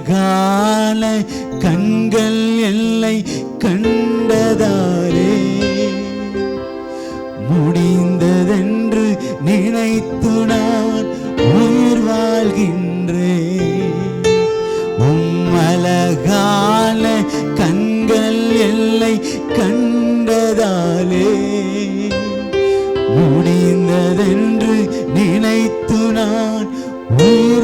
உலகால கண்கள் எல்லை கண்டதாரே முடிந்ததென்று நினைத்து நான் உயிர் வாழ்கின்றே உம்மலகால கண்கள் எல்லை கண்டதாலே. முடிந்ததென்று நினைத்து நான் உயிர்